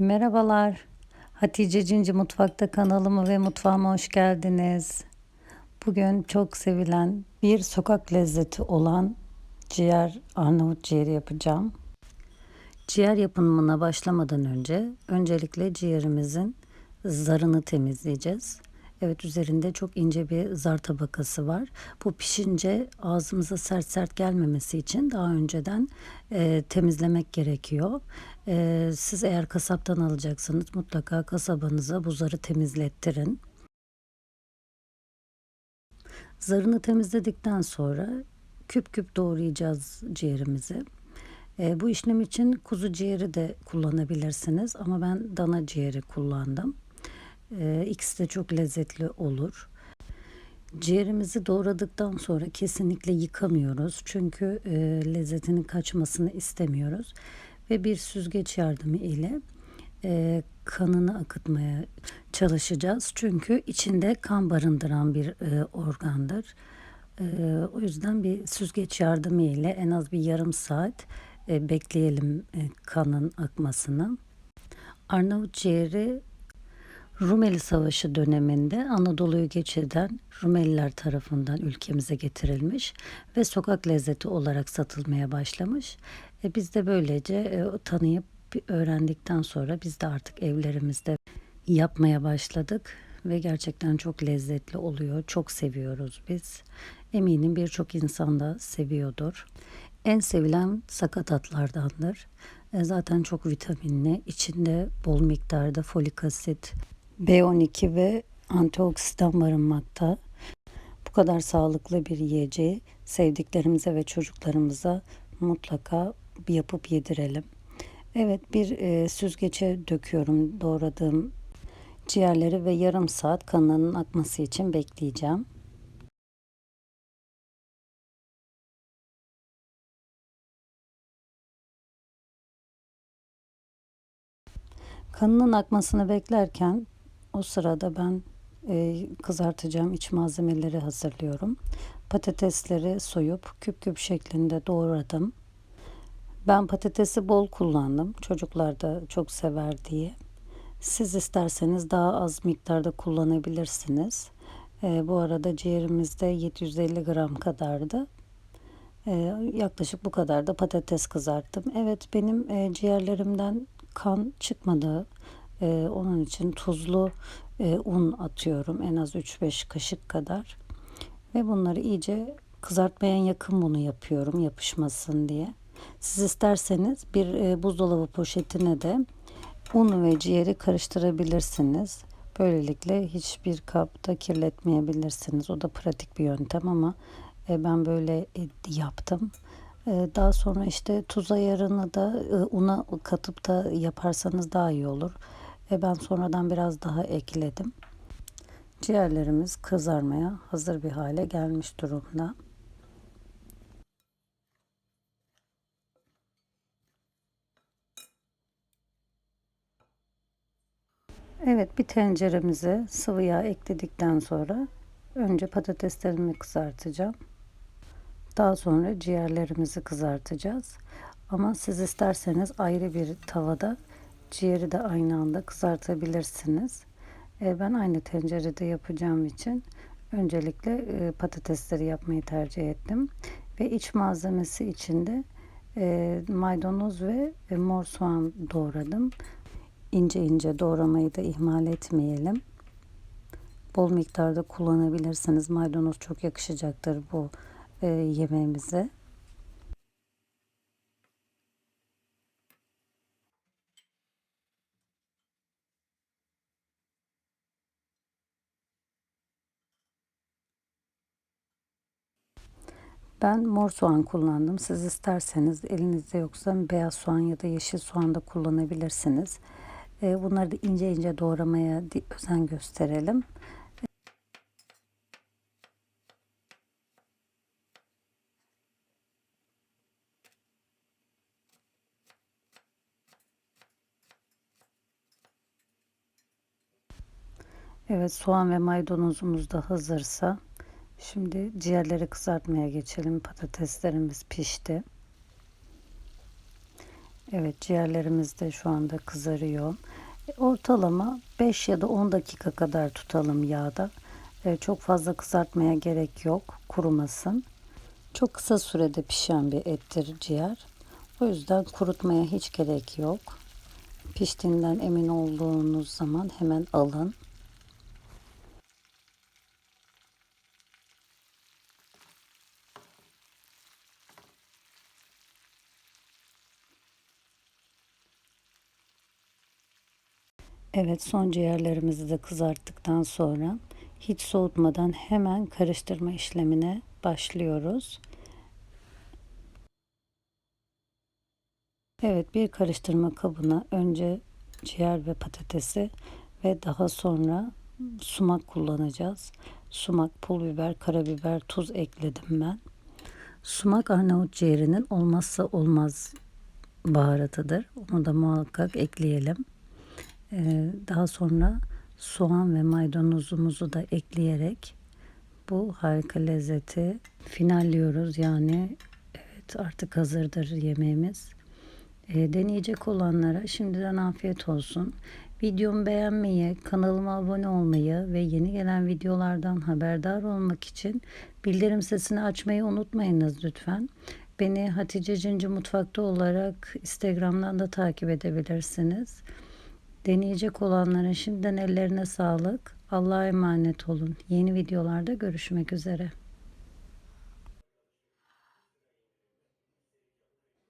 Merhabalar. Hatice Cinci Mutfak'ta kanalıma ve mutfağıma hoş geldiniz. Bugün çok sevilen bir sokak lezzeti olan ciğer, Arnavut ciğeri yapacağım. Ciğer yapımına başlamadan önce öncelikle ciğerimizin zarını temizleyeceğiz. Evet üzerinde çok ince bir zar tabakası var. Bu pişince ağzımıza sert sert gelmemesi için daha önceden e, temizlemek gerekiyor. E, siz eğer kasaptan alacaksanız mutlaka kasabanıza bu zarı temizlettirin. Zarını temizledikten sonra küp küp doğrayacağız ciğerimizi. E, bu işlem için kuzu ciğeri de kullanabilirsiniz ama ben dana ciğeri kullandım. E, ikisi de çok lezzetli olur. Ciğerimizi doğradıktan sonra kesinlikle yıkamıyoruz. Çünkü e, lezzetinin kaçmasını istemiyoruz. Ve bir süzgeç yardımı ile e, kanını akıtmaya çalışacağız. Çünkü içinde kan barındıran bir e, organdır. E, o yüzden bir süzgeç yardımı ile en az bir yarım saat e, bekleyelim e, kanın akmasını. Arnavut ciğeri Rumeli Savaşı döneminde Anadolu'yu geçiden Rumeliler tarafından ülkemize getirilmiş ve sokak lezzeti olarak satılmaya başlamış. E biz de böylece e, tanıyıp öğrendikten sonra biz de artık evlerimizde yapmaya başladık ve gerçekten çok lezzetli oluyor. Çok seviyoruz biz. Eminim birçok insan da seviyordur. En sevilen sakatatlardandır. E, zaten çok vitaminli. İçinde bol miktarda folik asit, B12 ve antioksidan barınmakta. Bu kadar sağlıklı bir yiyeceği sevdiklerimize ve çocuklarımıza mutlaka yapıp yedirelim. Evet bir e, süzgece döküyorum doğradığım ciğerleri ve yarım saat kanının akması için bekleyeceğim. Kanının akmasını beklerken o sırada ben e, kızartacağım iç malzemeleri hazırlıyorum. Patatesleri soyup küp küp şeklinde doğradım. Ben patatesi bol kullandım. Çocuklar da çok sever diye. Siz isterseniz daha az miktarda kullanabilirsiniz. E, bu arada ciğerimizde 750 gram kadardı. E, yaklaşık bu kadar da patates kızarttım. Evet benim e, ciğerlerimden kan çıkmadı. Ee, onun için tuzlu e, un atıyorum en az 3-5 kaşık kadar. Ve bunları iyice kızartmaya yakın bunu yapıyorum yapışmasın diye. Siz isterseniz bir e, buzdolabı poşetine de un ve ciğeri karıştırabilirsiniz. Böylelikle hiçbir kapta kirletmeyebilirsiniz. O da pratik bir yöntem ama e, ben böyle e, yaptım. E, daha sonra işte tuz ayarını da e, una katıp da yaparsanız daha iyi olur. Ve ben sonradan biraz daha ekledim. Ciğerlerimiz kızarmaya hazır bir hale gelmiş durumda. Evet bir tenceremize sıvı yağ ekledikten sonra önce patateslerimi kızartacağım. Daha sonra ciğerlerimizi kızartacağız. Ama siz isterseniz ayrı bir tavada ciğeri de aynı anda kızartabilirsiniz. E, ben aynı tencerede yapacağım için öncelikle e, patatesleri yapmayı tercih ettim. Ve iç malzemesi içinde e, maydanoz ve mor soğan doğradım. İnce ince doğramayı da ihmal etmeyelim. Bol miktarda kullanabilirsiniz. Maydanoz çok yakışacaktır bu yemeğimize. Ben mor soğan kullandım. Siz isterseniz elinizde yoksa beyaz soğan ya da yeşil soğan da kullanabilirsiniz. E, bunları da ince ince doğramaya özen gösterelim. Evet soğan ve maydanozumuz da hazırsa şimdi ciğerleri kızartmaya geçelim. Patateslerimiz pişti. Evet ciğerlerimiz de şu anda kızarıyor. E, Ortalama 5 ya da 10 dakika kadar tutalım yağda. E, Çok fazla kızartmaya gerek yok. Kurumasın. Çok kısa sürede pişen bir ettir ciğer. O yüzden kurutmaya hiç gerek yok. Piştiğinden emin olduğunuz zaman hemen alın. Evet son ciğerlerimizi de kızarttıktan sonra hiç soğutmadan hemen karıştırma işlemine başlıyoruz. Evet bir karıştırma kabına önce ciğer ve patatesi ve daha sonra sumak kullanacağız. Sumak, pul biber, karabiber, tuz ekledim ben. Sumak Arnavut ciğerinin olmazsa olmaz baharatıdır. Onu da muhakkak ekleyelim. Ee, daha sonra soğan ve maydanozumuzu da ekleyerek bu harika lezzeti finalliyoruz. Yani evet artık hazırdır yemeğimiz. E, deneyecek olanlara şimdiden afiyet olsun. Videomu beğenmeyi, kanalıma abone olmayı ve yeni gelen videolardan haberdar olmak için bildirim sesini açmayı unutmayınız lütfen. Beni Hatice Cinci Mutfakta olarak Instagram'dan da takip edebilirsiniz. Deneyecek olanların şimdiden ellerine sağlık. Allah'a emanet olun. Yeni videolarda görüşmek üzere.